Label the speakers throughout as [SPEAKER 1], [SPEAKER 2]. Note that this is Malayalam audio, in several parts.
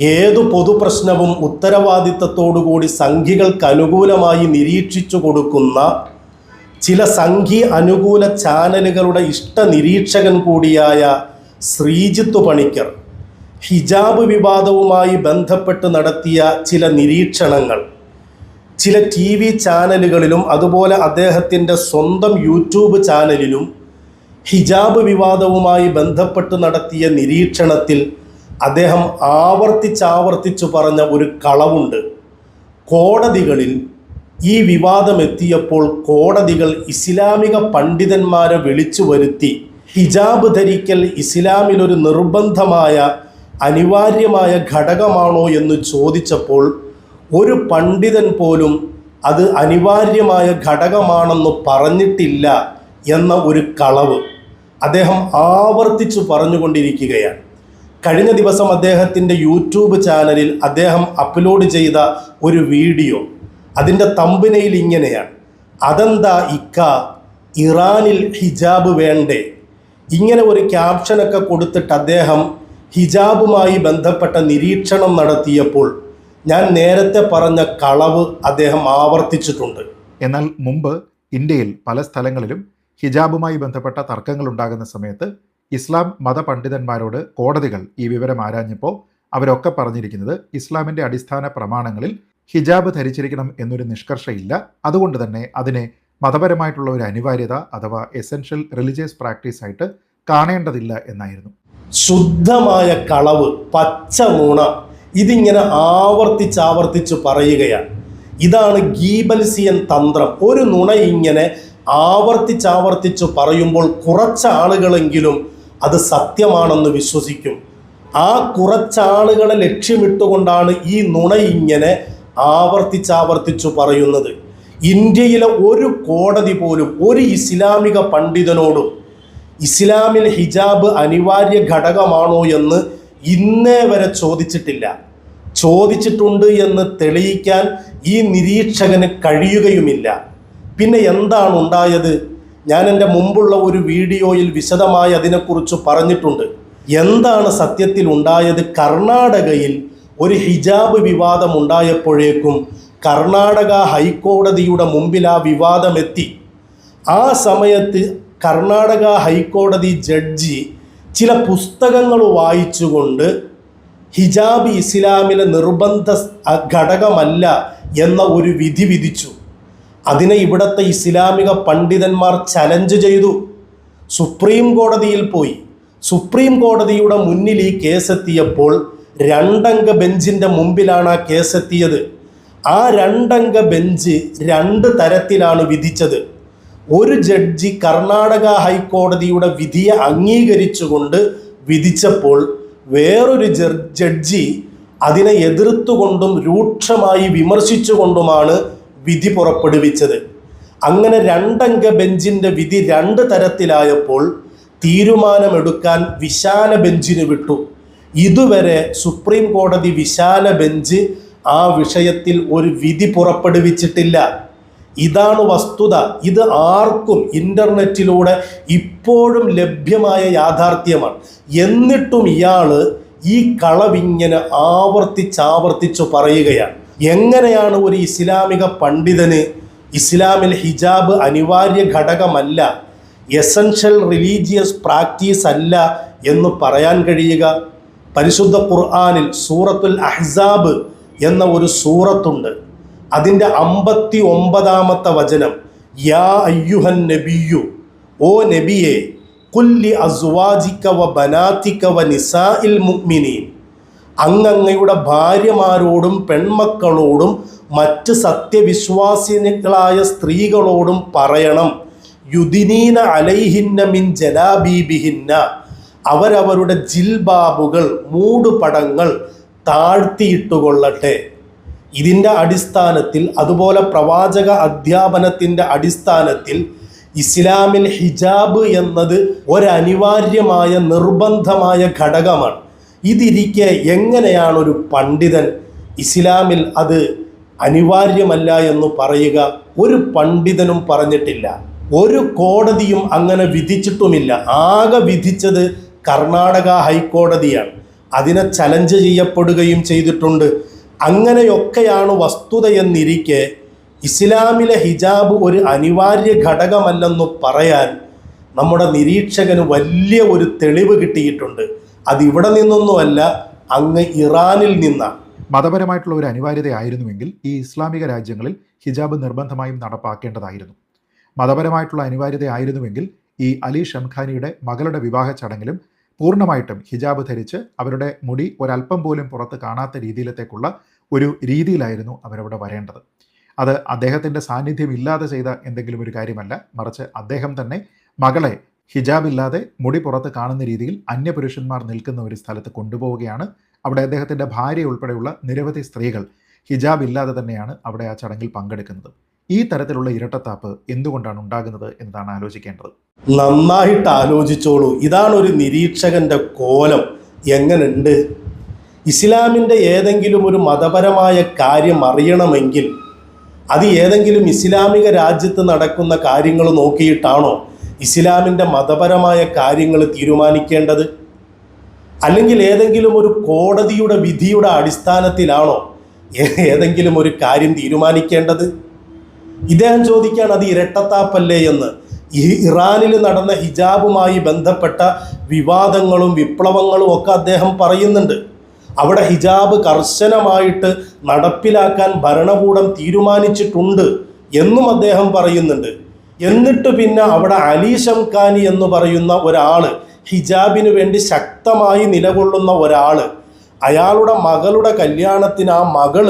[SPEAKER 1] ഏതു പൊതുപ്രശ്നവും ഉത്തരവാദിത്തത്തോടുകൂടി സംഘികൾക്ക് അനുകൂലമായി നിരീക്ഷിച്ചു കൊടുക്കുന്ന ചില സംഘി അനുകൂല ചാനലുകളുടെ ഇഷ്ട നിരീക്ഷകൻ കൂടിയായ ശ്രീജിത്ത് പണിക്കർ. ഹിജാബ് വിവാദവുമായി ബന്ധപ്പെട്ട് നടത്തിയ ചില നിരീക്ഷണങ്ങൾ. ചില ടി വി ചാനലുകളിലും അതുപോലെ അദ്ദേഹത്തിന്റെ സ്വന്തം യൂട്യൂബ് ചാനലിലും ഹിജാബ് വിവാദവുമായി ബന്ധപ്പെട്ട് നടത്തിയ നിരീക്ഷണത്തിൽ അദ്ദേഹം ആവർത്തിച്ചാവർത്തിച്ചു പറഞ്ഞ ഒരു കളവുണ്ട്. കോടതികളിൽ ഈ വിവാദം എത്തിയപ്പോൾ കോടതികൾ ഇസ്ലാമിക പണ്ഡിതന്മാരെ വിളിച്ചു വരുത്തി ഹിജാബ് ധരിക്കൽ ഇസ്ലാമിലൊരു നിർബന്ധമായ അനിവാര്യമായ ഘടകമാണോ എന്ന് ചോദിച്ചപ്പോൾ ഒരു പണ്ഡിതൻ പോലും അത് അനിവാര്യമായ ഘടകമാണെന്ന് പറഞ്ഞിട്ടില്ല എന്ന ഒരു കളവ് അദ്ദേഹം ആവർത്തിച്ചു പറഞ്ഞുകൊണ്ടിരിക്കുകയാണ്. കഴിഞ്ഞ ദിവസം അദ്ദേഹത്തിന്റെ യൂട്യൂബ് ചാനലിൽ അദ്ദേഹം അപ്ലോഡ് ചെയ്ത ഒരു വീഡിയോ അതിന്റെ തമ്പനയിൽ ഇങ്ങനെയാണ്. അതെന്താ ഇക്ക? ഇറാനിൽ ഹിജാബ് വേണ്ടേ? ഇങ്ങനെ ഒരു ക്യാപ്ഷനൊക്കെ കൊടുത്തിട്ട് അദ്ദേഹം ഹിജാബുമായി ബന്ധപ്പെട്ട നിരീക്ഷണം നടത്തിയപ്പോൾ ഞാൻ നേരത്തെ പറഞ്ഞ കളവ് അദ്ദേഹം ആവർത്തിച്ചിട്ടുണ്ട്.
[SPEAKER 2] എന്നാൽ മുമ്പ് ഇന്ത്യയിൽ പല സ്ഥലങ്ങളിലും ഹിജാബുമായി ബന്ധപ്പെട്ട തർക്കങ്ങൾ ഉണ്ടാകുന്ന സമയത്ത് ഇസ്ലാം മതപണ്ഡിതന്മാരോട് കോടതികൾ ഈ വിവരം ആരാഞ്ഞപ്പോൾ അവരൊക്കെ പറഞ്ഞിരിക്കുന്നത് ഇസ്ലാമിന്റെ അടിസ്ഥാന പ്രമാണങ്ങളിൽ ഹിജാബ് ധരിച്ചിരിക്കണം എന്നൊരു നിഷ്കർഷയില്ല. അതുകൊണ്ട് തന്നെ അതിനെ മതപരമായിട്ടുള്ള ഒരു അനിവാര്യത അഥവാ എസെൻഷ്യൽ റിലീജിയസ് പ്രാക്ടീസ് ആയിട്ട് കാണേണ്ടതില്ല എന്നായിരുന്നു.
[SPEAKER 1] ശുദ്ധമായ കളവ് പച്ച മൂണ ഇതിങ്ങനെ ആവർത്തിച്ചാവർത്തിച്ച് പറയുകയാണ്. ഇതാണ് ഗീബൽസിയൻ തന്ത്രം. ഒരു നുണ ഇങ്ങനെ ആവർത്തിച്ചാവർത്തിച്ച് പറയുമ്പോൾ കുറച്ച് ആളുകളെങ്കിലും അത് സത്യമാണെന്ന് വിശ്വസിക്കും. ആ കുറച്ചാളുകളെ ലക്ഷ്യമിട്ടുകൊണ്ടാണ് ഈ നുണ ഇങ്ങനെ ആവർത്തിച്ചാവർത്തിച്ചു പറയുന്നത്. ഇന്ത്യയിലെ ഒരു കോടതി പോലും ഒരു ഇസ്ലാമിക പണ്ഡിതനോടും ഇസ്ലാമിൽ ഹിജാബ് അനിവാര്യ ഘടകമാണോ എന്ന് ഇന്നേ വരെ ചോദിച്ചിട്ടില്ല. ചോദിച്ചിട്ടുണ്ട് എന്ന് തെളിയിക്കാൻ ഈ നിരീക്ഷകന് കഴിയുകയുമില്ല. പിന്നെ എന്താണ് ഉണ്ടായത്? ഞാൻ എന്റെ മുമ്പുള്ള ഒരു വീഡിയോയിൽ വിശദമായി അതിനെക്കുറിച്ച് പറഞ്ഞിട്ടുണ്ട്. എന്താണ് സത്യത്തിൽ ഉണ്ടായത്? കർണാടകയിൽ ഒരു ഹിജാബ് വിവാദം ഉണ്ടായപ്പോഴേക്കും കർണാടക ഹൈക്കോടതിയുടെ മുമ്പിൽ ആ വിവാദമെത്തി ആ സമയത്ത് കർണാടക ഹൈക്കോടതി ജഡ്ജി ചില പുസ്തകങ്ങൾ വായിച്ചുകൊണ്ട് ഹിജാബ് ഇസ്ലാമിലെ നിർബന്ധ ഘടകമല്ല എന്ന ഒരു വിധി വിധിച്ചു. അതിനെ ഇവിടുത്തെ ഇസ്ലാമിക പണ്ഡിതന്മാർ ചലഞ്ച് ചെയ്തു. സുപ്രീം കോടതിയിൽ പോയി. സുപ്രീം കോടതിയുടെ മുന്നിൽ ഈ കേസെത്തിയപ്പോൾ രണ്ടംഗ ബെഞ്ചിന്റെ മുമ്പിലാണ് ആ കേസെത്തിയത്. ആ രണ്ടംഗ ബെഞ്ച് രണ്ട് തരത്തിലാണ് വിധിച്ചത്. ഒരു ജഡ്ജി കർണാടക ഹൈക്കോടതിയുടെ വിധിയെ അംഗീകരിച്ചുകൊണ്ട് വിധിച്ചപ്പോൾ വേറൊരു ജഡ്ജി അതിനെ എതിർത്തുകൊണ്ടും രൂക്ഷമായി വിമർശിച്ചുകൊണ്ടുമാണ് വിധി പുറപ്പെടുവിച്ചത്. അങ്ങനെ രണ്ടംഗ ബെഞ്ചിന്റെ വിധി രണ്ട് തരത്തിലായപ്പോൾ തീരുമാനമെടുക്കാൻ വിശാല ബെഞ്ചിന് വിട്ടു. ഇതുവരെ സുപ്രീം കോടതി വിശാല ബെഞ്ച് ആ വിഷയത്തിൽ ഒരു വിധി പുറപ്പെടുവിച്ചിട്ടില്ല. ഇതാണ് വസ്തുത. ഇത് ആർക്കും ഇന്റർനെറ്റിലൂടെ ഇപ്പോഴും ലഭ്യമായ യാഥാർത്ഥ്യമാണ്. എന്നിട്ടും ഇയാൾ ഈ കളവിങ്ങനെ ആവർത്തിച്ചാവർത്തിച്ചു പറയുകയാണ്. എങ്ങനെയാണ് ഒരു ഇസ്ലാമിക പണ്ഡിതന് ഇസ്ലാമിൽ ഹിജാബ് അനിവാര്യ ഘടകമല്ല എസൻഷ്യൽ റിലീജിയസ് പ്രാക്ടീസ് അല്ല എന്ന് പറയാൻ കഴിയുക? പരിശുദ്ധ ഖുർആാനിൽ സൂറത്തുൽ അഹ്സാബ് എന്ന ഒരു സൂറത്തുണ്ട്. അതിന്റെ അമ്പത്തി ഒമ്പതാമത്തെ വചനം യാ അയ്യുഹൻ നബിയു ഓ നബിയെ കുല്ലി അസ്വാജിക്ക വ ബനാത്തിക്ക വ നിസാഇൽ മുഅ്മിനീൻ. അങ്ങങ്ങയുടെ ഭാര്യമാരോടും പെൺമക്കളോടും മറ്റ് സത്യവിശ്വാസിനികളായ സ്ത്രീകളോടും പറയണം. യുദിനീന അലൈഹിന്ന മിൻ ജലാബീബിഹിന്ന. അവരവരുടെ ജിൽബാബുകൾ മൂടുപടങ്ങൾ താഴ്ത്തിയിട്ടുകൊള്ളട്ടെ. ഇതിന്റെ അടിസ്ഥാനത്തിൽ അതുപോലെ പ്രവാചക അധ്യാപനത്തിന്റെ അടിസ്ഥാനത്തിൽ ഇസ്ലാമിൽ ഹിജാബ് എന്നത് ഒരനിവാര്യമായ നിർബന്ധമായ ഘടകമാണ്. ഇതിരിക്കെ എങ്ങനെയാണ് ഒരു പണ്ഡിതൻ ഇസ്ലാമിൽ അത് അനിവാര്യമല്ല എന്ന് പറയുക? ഒരു പണ്ഡിതനും പറഞ്ഞിട്ടില്ല. ഒരു കോടതിയും അങ്ങനെ വിധിച്ചിട്ടുമില്ല. ആകെ വിധിച്ചത് കർണാടക ഹൈക്കോടതിയാണ്. അതിനെ ചലഞ്ച് ചെയ്യപ്പെടുകയും ചെയ്തിട്ടുണ്ട്. അങ്ങനെയൊക്കെയാണ് വസ്തുതയെന്നിരിക്കെ ഇസ്ലാമിലെ ഹിജാബ് ഒരു അനിവാര്യ ഘടകമല്ലെന്ന് പറയാൻ നമ്മുടെ നിരീക്ഷകന് വലിയ ഒരു തെളിവ് കിട്ടിയിട്ടുണ്ട്. അതിവിടെ നിന്നൊന്നുമല്ല അങ്ങ് ഇറാനിൽ നിന്നാണ്
[SPEAKER 2] മതപരമായിട്ടുള്ള ഒരു അനിവാര്യതയായിരുന്നുവെങ്കിൽ ഈ ഇസ്ലാമിക രാജ്യങ്ങളിൽ ഹിജാബ് നിർബന്ധമായും നടപ്പാക്കേണ്ടതായിരുന്നു. മതപരമായിട്ടുള്ള അനിവാര്യതയായിരുന്നുവെങ്കിൽ ഈ അലി ഷംഖാനിയുടെ മകളുടെ വിവാഹ ചടങ്ങിലും പൂർണമായിട്ടും ഹിജാബ് ധരിച്ച് അവരുടെ മുടി ഒരല്പം പോലും പുറത്ത് കാണാത്ത രീതിയിലത്തേക്കുള്ള ഒരു രീതിയിലായിരുന്നു അവരവിടെ വരേണ്ടത്. അത് അദ്ദേഹത്തിന്റെ സാന്നിധ്യം ഇല്ലാതെ ചെയ്ത എന്തെങ്കിലും ഒരു കാര്യമല്ല. മറിച്ച് അദ്ദേഹം തന്നെ മകളെ ഹിജാബ് ഇല്ലാതെ മുടി പുറത്ത് കാണുന്ന രീതിയിൽ അന്യപുരുഷന്മാർ നിൽക്കുന്ന ഒരു സ്ഥലത്ത് കൊണ്ടുപോവുകയാണ്. അവിടെ അദ്ദേഹത്തിന്റെ ഭാര്യ ഉൾപ്പെടെയുള്ള നിരവധി സ്ത്രീകൾ ഹിജാബ് ഇല്ലാതെ തന്നെയാണ് അവിടെ ആ ചടങ്ങിൽ പങ്കെടുക്കുന്നത്. ഈ തരത്തിലുള്ള ഇരട്ടത്താപ്പ് എന്തുകൊണ്ടാണ് ഉണ്ടാകുന്നത് എന്നതാണ് ആലോചിക്കേണ്ടത്.
[SPEAKER 1] നന്നായിട്ട് ആലോചിച്ചോളൂ. ഇതാണ് ഒരു നിരീക്ഷകന്റെ കോലം. എങ്ങനെയുണ്ട് ഇസ്ലാമിന്റെ ഏതെങ്കിലും ഒരു മതപരമായ കാര്യം അറിയണമെങ്കിൽ അത് ഏതെങ്കിലും ഇസ്ലാമിക രാജ്യത്ത് നടക്കുന്ന കാര്യങ്ങൾ നോക്കിയിട്ടാണോ ഇസ്ലാമിന്റെ മതപരമായ കാര്യങ്ങൾ തീരുമാനിക്കേണ്ടത് അല്ലെങ്കിൽ ഏതെങ്കിലും ഒരു കോടതിയുടെ വിധിയുടെ അടിസ്ഥാനത്തിലാണോ ഏതെങ്കിലും ഒരു കാര്യം തീരുമാനിക്കേണ്ടത്? ഇദ്ദേഹം ചോദിക്കാൻ അത് ഇരട്ടത്താപ്പല്ലേ? എന്ന്. ഇറാനിൽ നടന്ന ഹിജാബുമായി ബന്ധപ്പെട്ട വിവാദങ്ങളും വിപ്ലവങ്ങളും ഒക്കെ അദ്ദേഹം പറയുന്നുണ്ട്. അവിടെ ഹിജാബ് കർശനമായിട്ട് നടപ്പിലാക്കാൻ ഭരണകൂടം തീരുമാനിച്ചിട്ടുണ്ട് എന്നും അദ്ദേഹം പറയുന്നുണ്ട്. എന്നിട്ട് പിന്നെ അവിടെ അലി ഷംഖാനി എന്ന് പറയുന്ന ഒരാൾ ഹിജാബിന് വേണ്ടി ശക്തമായി നിലകൊള്ളുന്ന ഒരാൾ അയാളുടെ മകളുടെ കല്യാണത്തിന് ആ മകൾ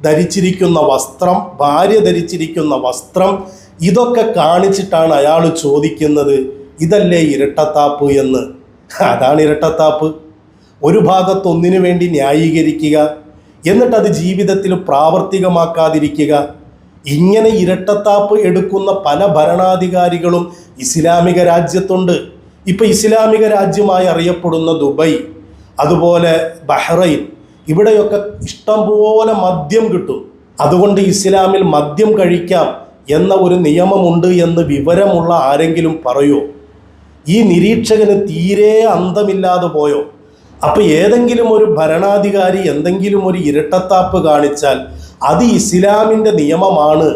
[SPEAKER 1] ധരിച്ചിരിക്കുന്ന വസ്ത്രം ഭാര്യ ധരിച്ചിരിക്കുന്ന വസ്ത്രം ഇതൊക്കെ കാണിച്ചിട്ടാണ് അയാൾ ചോദിക്കുന്നത് ഇതല്ലേ ഇരട്ടത്താപ്പ് എന്ന്? അതാണ് ഇരട്ടത്താപ്പ്. ഒരു ഭാഗത്തൊന്നിനു വേണ്ടി ന്യായീകരിക്കുക എന്നിട്ടത് ജീവിതത്തിൽ പ്രാവർത്തികമാക്കാതിരിക്കുക ഇങ്ങനെ ഇരട്ടത്താപ്പ് എടുക്കുന്ന പല ഭരണാധികാരികളും ഇസ്ലാമിക രാജ്യത്തുണ്ട്. ഇപ്പം ഇസ്ലാമിക രാജ്യമായി അറിയപ്പെടുന്ന ദുബൈ അതുപോലെ ബഹ്റൈൻ ഇവിടെയൊക്കെ ഇഷ്ടംപോലെ മദ്യം കിട്ടും. അതുകൊണ്ട് ഇസ്ലാമിൽ മദ്യം കഴിക്കാം എന്ന ഒരു നിയമമുണ്ട് എന്ന് വിവരമുള്ള ആരെങ്കിലും പറയോ? ഈ നിരീക്ഷകന് തീരെ അന്തമില്ലാതെ പോയോ? അപ്പോൾ ഏതെങ്കിലും ഒരു ഭരണാധികാരി എന്തെങ്കിലും ഒരു ഇരട്ടത്താപ്പ് കാണിച്ചാൽ അത് ഇസ്ലാമിന്റെ നിയമമാണ്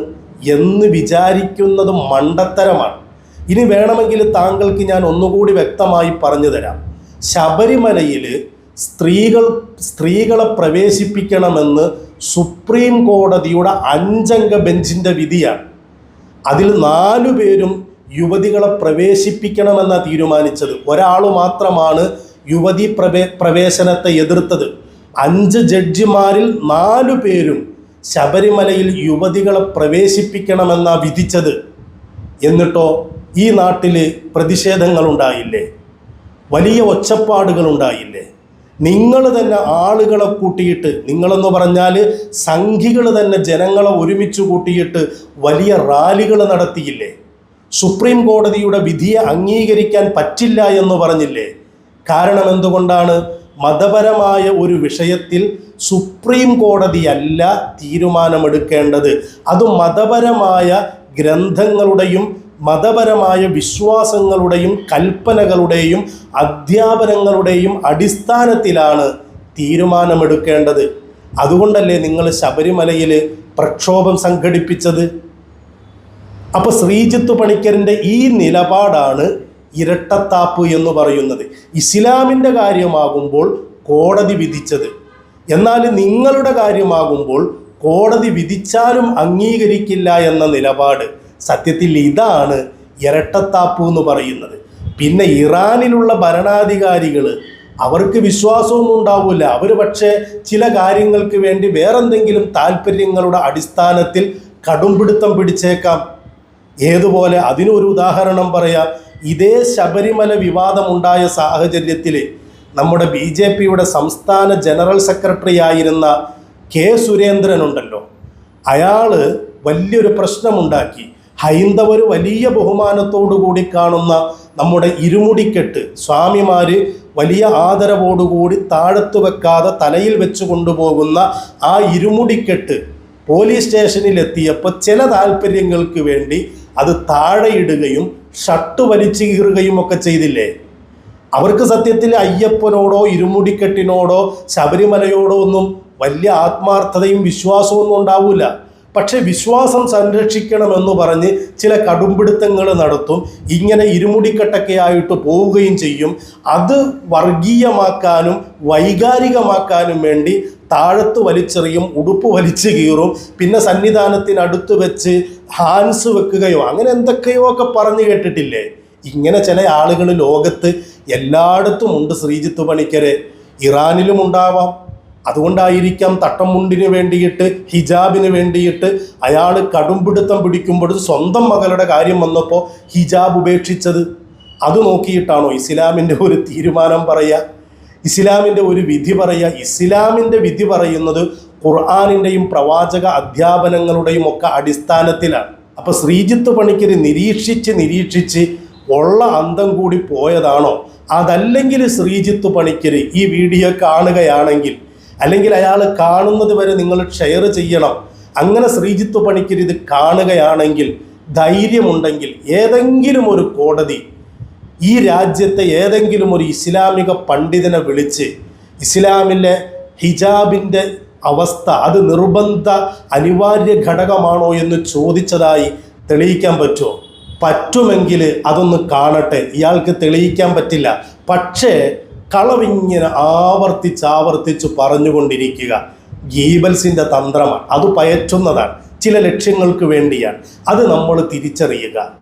[SPEAKER 1] എന്ന് വിചാരിക്കുന്നത് മണ്ടത്തരമാണ്. ഇനി വേണമെങ്കിൽ താങ്കൾക്ക് ഞാൻ ഒന്നുകൂടി വ്യക്തമായി പറഞ്ഞു തരാം. ശബരിമലയിൽ സ്ത്രീകൾ സ്ത്രീകളെ പ്രവേശിപ്പിക്കണമെന്ന് സുപ്രീം കോടതിയുടെ അഞ്ചംഗ ബെഞ്ചിന്റെ വിധിയാണ്. അതിൽ നാലു പേരും യുവതികളെ പ്രവേശിപ്പിക്കണമെന്ന തീരുമാനിച്ചത്. ഒരാൾ മാത്രമാണ് യുവതി പ്രവേ പ്രവേശനത്തെ എതിർത്തത്. അഞ്ച് ജഡ്ജിമാരിൽ നാലു പേരും ശബരിമലയിൽ യുവതികളെ പ്രവേശിപ്പിക്കണമെന്നാ വിധിച്ചത്. എന്നിട്ടോ ഈ നാട്ടിൽ പ്രതിഷേധങ്ങളുണ്ടായില്ലേ? വലിയ ഒച്ചപ്പാടുകളുണ്ടായില്ലേ? നിങ്ങൾ തന്നെ ആളുകളെ കൂട്ടിയിട്ട് നിങ്ങളെന്ന് പറഞ്ഞാൽ സംഘികൾ തന്നെ ജനങ്ങളെ ഒരുമിച്ച് കൂട്ടിയിട്ട് വലിയ റാലികൾ നടത്തിയില്ലേ? സുപ്രീം കോടതിയുടെ വിധിയെ അംഗീകരിക്കാൻ പറ്റില്ല എന്ന് പറഞ്ഞില്ലേ? കാരണം എന്തുകൊണ്ടാണ് മതപരമായ ഒരു വിഷയത്തിൽ സുപ്രീം കോടതിയല്ല തീരുമാനമെടുക്കേണ്ടത്. അത് മതപരമായ ഗ്രന്ഥങ്ങളുടെയും മതപരമായ വിശ്വാസങ്ങളുടെയും കൽപ്പനകളുടെയും അധ്യാപനങ്ങളുടെയും അടിസ്ഥാനത്തിലാണ് തീരുമാനമെടുക്കേണ്ടത്. അതുകൊണ്ടല്ലേ നിങ്ങൾ ശബരിമലയിൽ പ്രക്ഷോഭം സംഘടിപ്പിച്ചത്? അപ്പോൾ ശ്രീജിത്ത് പണിക്കരിന്റെ ഈ നിലപാടാണ് ഇരട്ടത്താപ്പ് എന്ന് പറയുന്നത് ഇസ്ലാമിന്റെ കാര്യമാകുമ്പോൾ കോടതി വിധിച്ചത്. എന്നാൽ നിങ്ങളുടെ കാര്യമാകുമ്പോൾ കോടതി വിധിച്ചാലും അംഗീകരിക്കില്ല എന്ന നിലപാട്. സത്യത്തിൽ ഇതാണ് ഇരട്ടത്താപ്പ് എന്ന് പറയുന്നത്. പിന്നെ ഇറാനിലുള്ള ഭരണാധികാരികൾ അവർക്ക് വിശ്വാസവും ഉണ്ടാവില്ല അവർ പക്ഷേ ചില കാര്യങ്ങൾക്ക് വേണ്ടി വേറെന്തെങ്കിലും താല്പര്യങ്ങളുടെ അടിസ്ഥാനത്തിൽ കടുംപിടുത്തം പിടിച്ചേക്കാം. ഏതുപോലെ? അതിനൊരു ഉദാഹരണം പറയാം. ഇതേ ശബരിമല വിവാദമുണ്ടായ സാഹചര്യത്തിൽ നമ്മുടെ ബി ജെ പിയുടെ സംസ്ഥാന ജനറൽ സെക്രട്ടറി ആയിരുന്ന കെ സുരേന്ദ്രൻ ഉണ്ടല്ലോ അയാൾ വലിയൊരു പ്രശ്നമുണ്ടാക്കി. ഹൈന്ദവർ വലിയ ബഹുമാനത്തോടു കൂടി കാണുന്ന നമ്മുടെ ഇരുമുടിക്കെട്ട് സ്വാമിമാർ വലിയ ആദരവോടുകൂടി താഴത്തു വെക്കാതെ തലയിൽ വെച്ച് കൊണ്ടുപോകുന്ന ആ ഇരുമുടിക്കെട്ട് പോലീസ് സ്റ്റേഷനിലെത്തിയപ്പോൾ ചില താല്പര്യങ്ങൾക്ക് വേണ്ടി അത് താഴെയിടുകയും ഷർട്ട് വലിച്ചു കീറുകയും ഒക്കെ ചെയ്തില്ലേ? അവർക്ക് സത്യത്തിൽ അയ്യപ്പനോടോ ഇരുമുടിക്കെട്ടിനോടോ ശബരിമലയോടോ ഒന്നും വലിയ ആത്മാർത്ഥതയും വിശ്വാസവും ഒന്നും ഉണ്ടാവില്ല പക്ഷെ വിശ്വാസം സംരക്ഷിക്കണമെന്ന് പറഞ്ഞ് ചില കടുംപിടുത്തങ്ങൾ നടത്തും ഇങ്ങനെ ഇരുമുടിക്കെട്ടൊക്കെ ആയിട്ട് പോവുകയും ചെയ്യും. അത് വർഗീയമാക്കാനും വൈകാരികമാക്കാനും വേണ്ടി താഴത്ത് വലിച്ചെറിയും ഉടുപ്പ് വലിച്ചു കീറും പിന്നെ സന്നിധാനത്തിനടുത്ത് വെച്ച് ഹാൻസ് വെക്കുകയോ അങ്ങനെ എന്തൊക്കെയോ ഒക്കെ പറഞ്ഞു കേട്ടിട്ടില്ലേ? ഇങ്ങനെ ചില ആളുകൾ ലോകത്ത് എല്ലായിടത്തും ഉണ്ട് ശ്രീജിത്ത് പണിക്കരെ. ഇറാനിലും ഉണ്ടാവാം. അതുകൊണ്ടായിരിക്കാം തട്ടമുണ്ടിന് വേണ്ടിയിട്ട് ഹിജാബിന് വേണ്ടിയിട്ട് അയാൾ കടുംപിടുത്തം പിടിക്കുമ്പോൾ സ്വന്തം മകളുടെ കാര്യം വന്നപ്പോൾ ഹിജാബ് ഉപേക്ഷിച്ചത്. അത് നോക്കിയിട്ടാണോ ഇസ്ലാമിന്റെ ഒരു തീരുമാനം പറയുക? ഇസ്ലാമിന്റെ ഒരു വിധി പറയുക ഇസ്ലാമിന്റെ വിധി പറയുന്നത് ഖുർആാനിന്റെയും പ്രവാചക അധ്യാപനങ്ങളുടെയും ഒക്കെ അടിസ്ഥാനത്തിലാണ്. അപ്പോൾ ശ്രീജിത്ത് പണിക്കർ നിരീക്ഷിച്ച് നിരീക്ഷിച്ച് ഉള്ള അന്തം കൂടി പോയതാണോ? അതല്ലെങ്കിൽ ശ്രീജിത്ത് പണിക്കർ ഈ വീഡിയോ കാണുകയാണെങ്കിൽ അല്ലെങ്കിൽ അയാൾ കാണുന്നത് വരെ നിങ്ങൾ ഷെയർ ചെയ്യണം. അങ്ങനെ ശ്രീജിത്ത് പണിക്കർ ഇത് കാണുകയാണെങ്കിൽ ധൈര്യമുണ്ടെങ്കിൽ ഏതെങ്കിലും ഒരു കോടതി ഈ രാജ്യത്തെ ഏതെങ്കിലും ഒരു ഇസ്ലാമിക പണ്ഡിതനെ വിളിച്ച് ഇസ്ലാമിലെ ഹിജാബിന്റെ അവസ്ഥ അത് നിർബന്ധ അനിവാര്യ ഘടകമാണോ എന്ന് ചോദിച്ചതായി തെളിയിക്കാൻ പറ്റുമോ? പറ്റുമെങ്കിൽ അതൊന്ന് കാണട്ടെ. ഇയാൾക്ക് തെളിയിക്കാൻ പറ്റില്ല. പക്ഷേ കളവിങ്ങനെ ആവർത്തിച്ച് ആവർത്തിച്ച് പറഞ്ഞുകൊണ്ടിരിക്കുക. ഗീബൽസിന്റെ തന്ത്രമാണ്. അത് പയറ്റുന്നതാണ്. ചില ലക്ഷ്യങ്ങൾക്ക് വേണ്ടിയാണ്. അത് നമ്മൾ തിരിച്ചറിയുക.